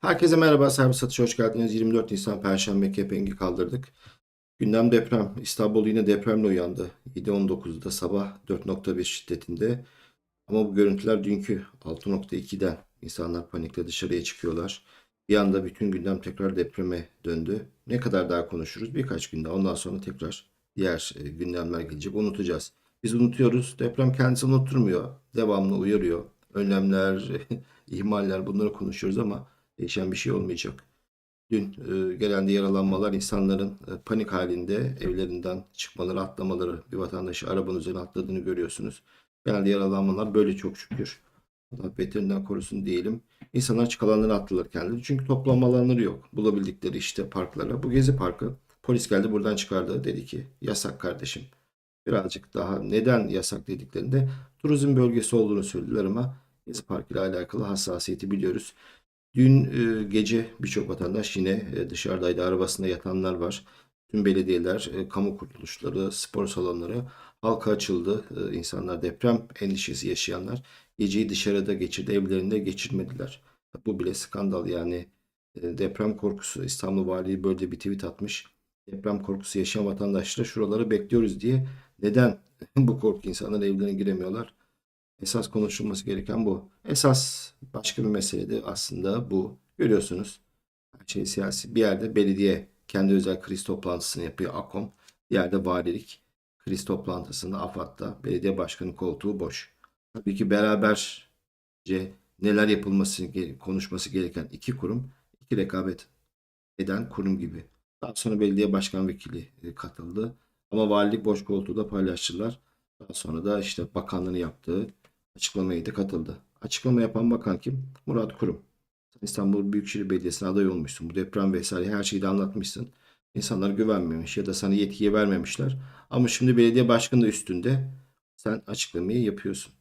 Herkese merhaba, servis satışa hoş geldiniz. 24 Nisan Perşembe kepengi kaldırdık. Gündem deprem. İstanbul yine depremle uyandı. 7.19'da sabah 4.1 şiddetinde. Ama bu görüntüler dünkü 6.2'den. İnsanlar panikle dışarıya çıkıyorlar. Bir anda bütün gündem tekrar depreme döndü. Ne kadar daha konuşuruz? Birkaç günde. Ondan sonra tekrar diğer e, gündemler gelecek. Unutacağız. Biz unutuyoruz. Deprem kendisi unutturmuyor. Devamlı uyarıyor. Önlemler, ihmaller bunları konuşuyoruz ama değişen bir şey olmayacak. Dün e, gelen de yaralanmalar insanların e, panik halinde evlerinden çıkmaları, atlamaları, bir vatandaşı arabanın üzerine atladığını görüyorsunuz. Genelde yaralanmalar böyle çok şükür. Allah beterinden korusun diyelim. İnsanlar açık alanlara attılar kendileri. Çünkü toplanma alanları yok. Bulabildikleri işte parklara. Bu Gezi Parkı polis geldi buradan çıkardı. Dedi ki yasak kardeşim. Birazcık daha neden yasak dediklerinde turizm bölgesi olduğunu söylediler ama Gezi Parkı ile alakalı hassasiyeti biliyoruz. Dün e, gece birçok vatandaş yine e, dışarıdaydı. Arabasında yatanlar var. Tüm belediyeler, e, kamu kuruluşları, spor salonları halka açıldı. İnsanlar deprem endişesi yaşayanlar geceyi dışarıda geçirdi. Evlerinde geçirmediler. Bu bile skandal yani. Deprem korkusu İstanbul Valiliği böyle bir tweet atmış. Deprem korkusu yaşayan vatandaşlar şuraları bekliyoruz diye. Neden bu korku insanlar evlerine giremiyorlar? Esas konuşulması gereken bu. Esas başka bir mesele de aslında bu. Görüyorsunuz. Her şey siyasi. Bir yerde belediye kendi özel kriz toplantısını yapıyor. AKOM. Bir yerde valilik kriz toplantısında AFAD'da belediye başkanı koltuğu boş. Tabii ki beraberce neler yapılması, konuşması gereken iki kurum, iki rekabet eden kurum gibi. Daha sonra belediye başkan vekili e, katıldı. Ama valilik boş koltuğu da paylaştılar. Daha sonra da işte bakanlığın yaptığı açıklamaya da katıldı. Açıklama yapan bakan kim? Murat Kurum. İstanbul Büyükşehir Belediyesi'ne aday olmuşsun. Bu deprem vesaire her şeyi de anlatmışsın. İnsanlar güvenmemiş ya da sana yetkiye vermemişler. Ama şimdi belediye başkanı da üstünde. Sen açıklamayı yapıyorsun.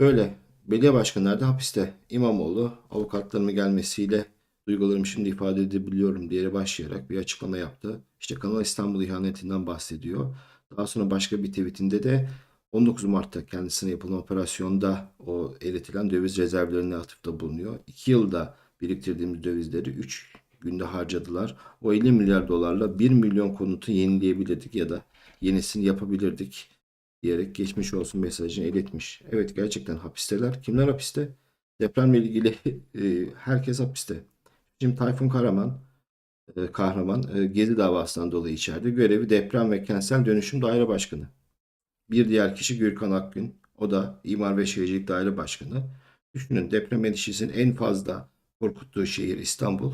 Böyle. Belediye başkanları da hapiste. İmamoğlu avukatlarımın gelmesiyle duygularımı şimdi ifade edebiliyorum diye başlayarak bir açıklama yaptı. İşte Kanal İstanbul ihanetinden bahsediyor. Daha sonra başka bir tweetinde de 19 Mart'ta kendisine yapılan operasyonda o eritilen döviz rezervlerine atıfta bulunuyor. 2 yılda biriktirdiğimiz dövizleri 3 günde harcadılar. O 50 milyar dolarla 1 milyon konutu yenileyebilirdik ya da yenisini yapabilirdik diyerek geçmiş olsun mesajını iletmiş. Evet gerçekten hapisteler. Kimler hapiste? Depremle ilgili e, herkes hapiste. Şimdi Tayfun Karaman, e, kahraman e, Gezi davasından dolayı içeride. Görevi deprem ve kentsel dönüşüm daire başkanı. Bir diğer kişi Gürkan Akgün. O da İmar ve Şehircilik Daire Başkanı. Düşünün deprem endişesinin en fazla korkuttuğu şehir İstanbul.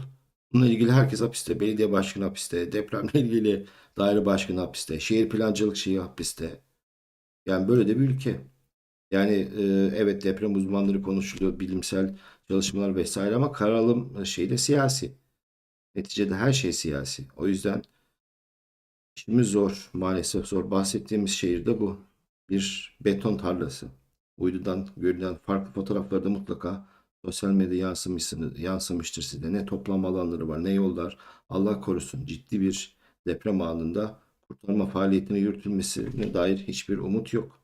Bununla ilgili herkes hapiste. Belediye başkanı hapiste. Depremle ilgili daire başkanı hapiste. Şehir plancılık şeyi hapiste. Yani böyle de bir ülke. Yani e, evet deprem uzmanları konuşuluyor. Bilimsel çalışmalar vesaire ama karar alım şeyi de siyasi. Neticede her şey siyasi. O yüzden İşimiz zor, maalesef zor. Bahsettiğimiz şehirde bu. Bir beton tarlası. Uydudan görülen farklı fotoğraflarda mutlaka sosyal medya yansımışsınız, yansımıştır size. Ne toplam alanları var, ne yollar. Allah korusun ciddi bir deprem anında kurtarma faaliyetinin yürütülmesine dair hiçbir umut yok.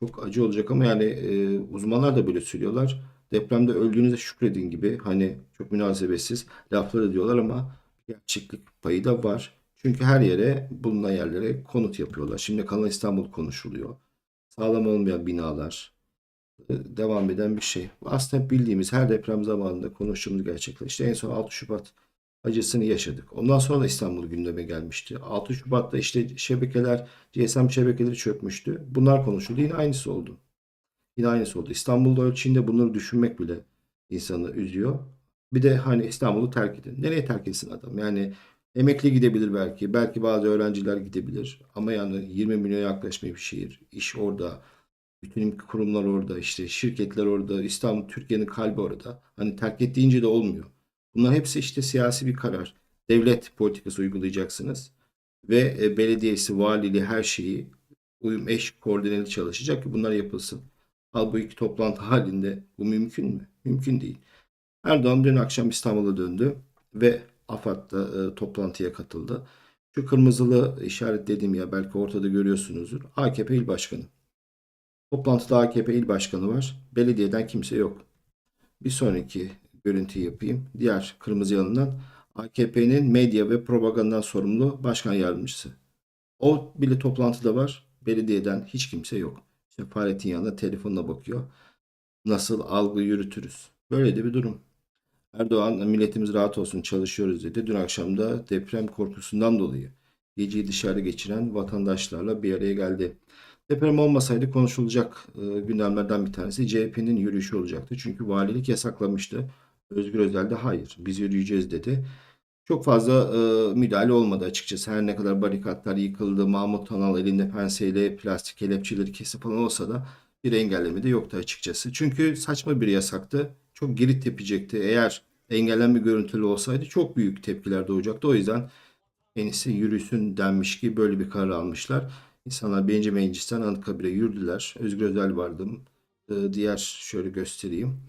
Çok acı olacak ama yani e, uzmanlar da böyle söylüyorlar. Depremde öldüğünüze şükredin gibi hani çok münasebetsiz laflar ediyorlar ama gerçeklik payı da var. Çünkü her yere bulunan yerlere konut yapıyorlar. Şimdi Kanal İstanbul konuşuluyor. Sağlam olmayan binalar e, devam eden bir şey. Aslında bildiğimiz her deprem zamanında konuştuğumuz gerçekler. İşte en son 6 Şubat acısını yaşadık. Ondan sonra da İstanbul gündeme gelmişti. 6 Şubat'ta işte şebekeler, GSM şebekeleri çökmüştü. Bunlar konuşuldu. Yine aynısı oldu. Yine aynısı oldu. İstanbul'da ölçeğinde bunları düşünmek bile insanı üzüyor. Bir de hani İstanbul'u terk edin. Nereye terk etsin adam? Yani Emekli gidebilir belki. Belki bazı öğrenciler gidebilir. Ama yani 20 milyon yaklaşmayı bir şehir. İş orada. Bütün kurumlar orada. işte şirketler orada. İstanbul Türkiye'nin kalbi orada. Hani terk ettiğince de olmuyor. Bunlar hepsi işte siyasi bir karar. Devlet politikası uygulayacaksınız. Ve e, belediyesi, valiliği her şeyi uyum eş koordineli çalışacak ki bunlar yapılsın. Halbuki toplantı halinde bu mümkün mü? Mümkün değil. Erdoğan dün akşam İstanbul'a döndü ve AFAD'da e, toplantıya katıldı. Şu kırmızılı işaretlediğim ya belki ortada görüyorsunuzdur. AKP il başkanı. Toplantıda AKP il başkanı var. Belediyeden kimse yok. Bir sonraki görüntü yapayım. Diğer kırmızı yanından AKP'nin medya ve propagandadan sorumlu başkan yardımcısı. O bile toplantıda var. Belediyeden hiç kimse yok. İşte Fahrettin yanında telefonuna bakıyor. Nasıl algı yürütürüz? Böyle de bir durum. Erdoğan milletimiz rahat olsun çalışıyoruz dedi. Dün akşam da deprem korkusundan dolayı geceyi dışarıda geçiren vatandaşlarla bir araya geldi. Deprem olmasaydı konuşulacak e, gündemlerden bir tanesi CHP'nin yürüyüşü olacaktı. Çünkü valilik yasaklamıştı. Özgür Özel de hayır biz yürüyeceğiz dedi. Çok fazla e, müdahale olmadı açıkçası. Her ne kadar barikatlar yıkıldı, Mahmut Tanal elinde penseyle plastik kelepçeleri kesip falan olsa da bir engelleme de yoktu açıkçası. Çünkü saçma bir yasaktı. Çok geri tepecekti. Eğer engellenme görüntülü olsaydı çok büyük tepkiler doğacaktı. O yüzden en iyisi yürüsün denmiş ki böyle bir karar almışlar. İnsanlar birinci meclisten Anıtkabir'e yürüdüler. Özgür Özel vardı. Ee, Diğer şöyle göstereyim.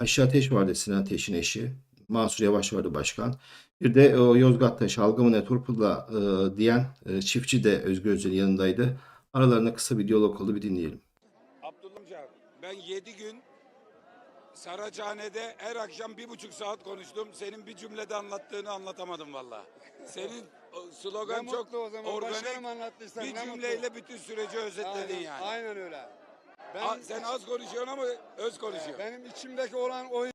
Ayşe Ateş vardı Sinan Ateş'in eşi. Mansur Yavaş vardı başkan. Bir de o Yozgat'ta şalgamı ne turpula e, diyen e, çiftçi de Özgür Özel'in yanındaydı. Aralarında kısa bir diyalog oldu bir dinleyelim. Abdullah ben 7 gün Saraçhane'de her akşam bir buçuk saat konuştum. Senin bir cümlede anlattığını anlatamadım valla. Senin slogan Ne çok o zaman. organik. Anlattıysan Bir ne cümleyle mutlu. bütün süreci özetledin Aynen, yani. aynen öyle. Ben, A- sen az konuşuyorsun ama öz konuşuyorsun. benim içimdeki olan o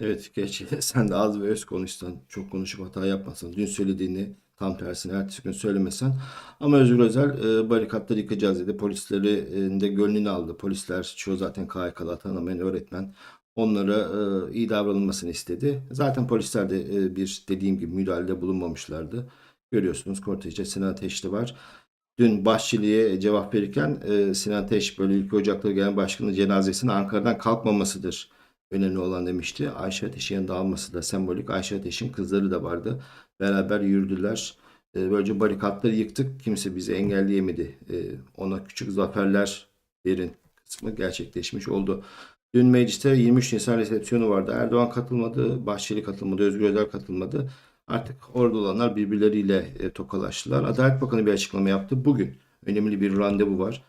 Evet gerçekten sen de az ve öz konuşsan, çok konuşup hata yapmasan, dün söylediğini tam tersine ertesi gün söylemesen. Ama Özgür Özel e, barikatları yıkacağız dedi. Polisleri e, de gönlünü aldı. Polisler çoğu zaten KHK'lı atanamayan öğretmen. Onlara e, iyi davranılmasını istedi. Zaten polisler de e, bir dediğim gibi müdahalede bulunmamışlardı. Görüyorsunuz kortejde Sinan Ateş de var. Dün Bahçeli'ye cevap verirken e, Sinan Ateş böyle ülke ocakları gelen başkanın cenazesinin Ankara'dan kalkmamasıdır önemli olan demişti. Ayşe Ateş'in yanında alması da sembolik. Ayşe Ateş'in kızları da vardı. Beraber yürüdüler. E, böylece barikatları yıktık. Kimse bizi engelleyemedi. E, ona küçük zaferler verin kısmı gerçekleşmiş oldu. Dün mecliste 23 Nisan resepsiyonu vardı. Erdoğan katılmadı, Bahçeli katılmadı, Özgür Özel katılmadı. Artık orada olanlar birbirleriyle e, tokalaştılar. Adalet Bakanı bir açıklama yaptı. Bugün önemli bir randevu var.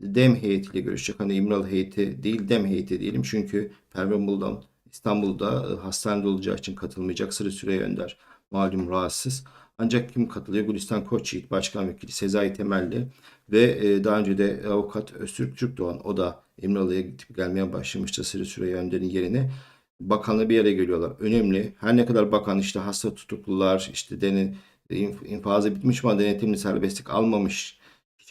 Dem heyetiyle görüşecek. Hani İmralı heyeti değil Dem heyeti diyelim. Çünkü Pervin Buldan İstanbul'da e, hastanede olacağı için katılmayacak. Sırı Süreyya Önder malum rahatsız. Ancak kim katılıyor? Gülistan Koçyiğit Başkan Vekili Sezai Temelli ve e, daha önce de avukat Öztürk Türkdoğan o da İmralı'ya gidip gelmeye başlamıştı Sırı Süreyya Önder'in yerine. Bakanla bir yere geliyorlar. Önemli. Her ne kadar bakan işte hasta tutuklular işte denin inf- infazı bitmiş ama denetimli serbestlik almamış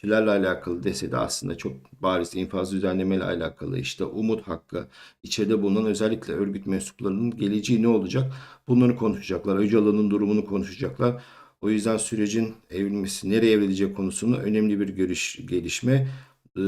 kişilerle alakalı dese de aslında çok bariz infaz düzenlemeyle alakalı işte umut hakkı içeride bulunan özellikle örgüt mensuplarının geleceği ne olacak bunları konuşacaklar. Öcalan'ın durumunu konuşacaklar. O yüzden sürecin evrilmesi nereye evrilecek konusunu önemli bir görüş gelişme. Ee,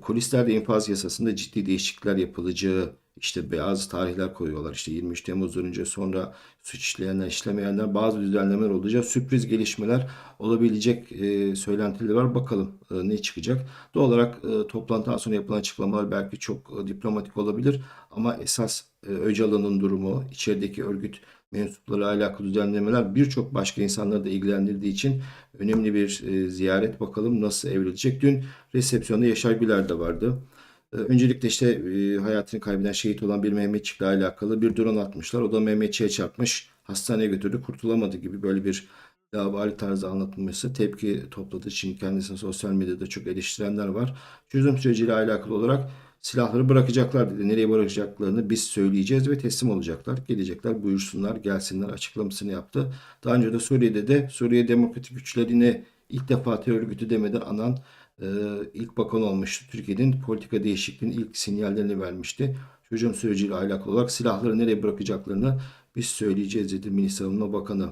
kulislerde infaz yasasında ciddi değişiklikler yapılacağı işte bazı tarihler koyuyorlar. İşte 23 Temmuz önce sonra suç işleyenler işlemeyenler bazı düzenlemeler olacak. Sürpriz gelişmeler olabilecek e, söylentileri var. Bakalım e, ne çıkacak. Doğal olarak e, toplantıdan sonra yapılan açıklamalar belki çok e, diplomatik olabilir. Ama esas e, Öcalan'ın durumu, içerideki örgüt mensupları alakalı düzenlemeler birçok başka insanları da ilgilendirdiği için önemli bir e, ziyaret. Bakalım nasıl evrilecek. Dün resepsiyonda Yaşar Güler de vardı. Ee, Öncelikle işte e, hayatını kaybeden şehit olan bir Mehmetçik'le alakalı bir drone atmışlar. O da Mehmetçik'e çarpmış. Hastaneye götürdü. Kurtulamadı gibi böyle bir lavabali tarzı anlatılması tepki topladı. Şimdi kendisini sosyal medyada çok eleştirenler var. Çözüm süreciyle alakalı olarak silahları bırakacaklar dedi. Nereye bırakacaklarını biz söyleyeceğiz ve teslim olacaklar. Gelecekler buyursunlar gelsinler açıklamasını yaptı. Daha önce de Suriye'de de Suriye Demokratik Güçlerini ilk defa terör örgütü demeden anan e, ilk bakan olmuştu. Türkiye'nin politika değişikliğinin ilk sinyallerini vermişti. Çözüm süreciyle alakalı olarak silahları nereye bırakacaklarını biz söyleyeceğiz dedi Milli Savunma Bakanı.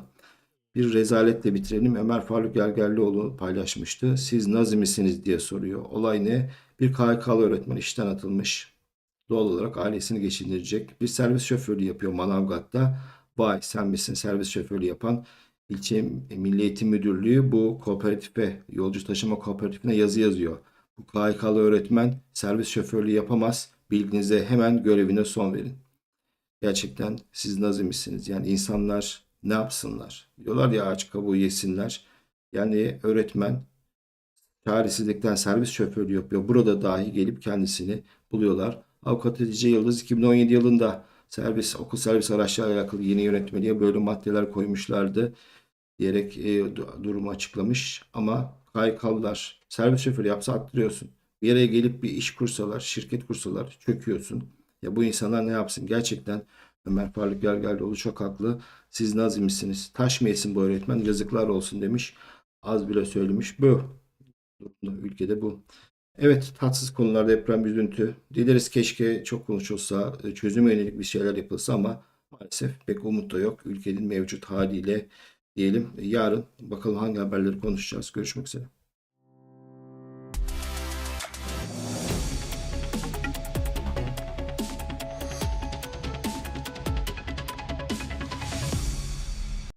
Bir rezaletle bitirelim. Ömer Faruk Gergerlioğlu paylaşmıştı. Siz Nazi misiniz diye soruyor. Olay ne? Bir KHK'lı öğretmen işten atılmış. Doğal olarak ailesini geçindirecek. Bir servis şoförlüğü yapıyor Manavgat'ta. Vay sen misin servis şoförlüğü yapan? İlçe Milli Eğitim Müdürlüğü bu kooperatife, yolcu taşıma kooperatifine yazı yazıyor. Bu KHK'lı öğretmen servis şoförlüğü yapamaz. Bilginize hemen görevine son verin. Gerçekten siz Nazi misiniz? Yani insanlar ne yapsınlar? Diyorlar ya ağaç kabuğu yesinler. Yani öğretmen çaresizlikten servis şoförlüğü yapıyor. Burada dahi gelip kendisini buluyorlar. Avukat Hatice Yıldız 2017 yılında servis, okul servis araçlarıyla alakalı yeni yönetmeliğe böyle maddeler koymuşlardı diyerek e, du- durumu açıklamış. Ama KYK'lılar servis şoförü yapsa attırıyorsun. Bir yere gelip bir iş kursalar, şirket kursalar çöküyorsun. Ya bu insanlar ne yapsın? Gerçekten Ömer Faruk Gergerlioğlu çok haklı. Siz nazimsiniz. Taş mı yesin bu öğretmen? Yazıklar olsun demiş. Az bile söylemiş. Bu. Ülkede bu. Evet tatsız konular deprem üzüntü. Dileriz keşke çok konuşulsa, e, çözüme yönelik bir şeyler yapılsa ama maalesef pek umut da yok. Ülkenin mevcut haliyle diyelim. Yarın bakalım hangi haberleri konuşacağız. Görüşmek üzere.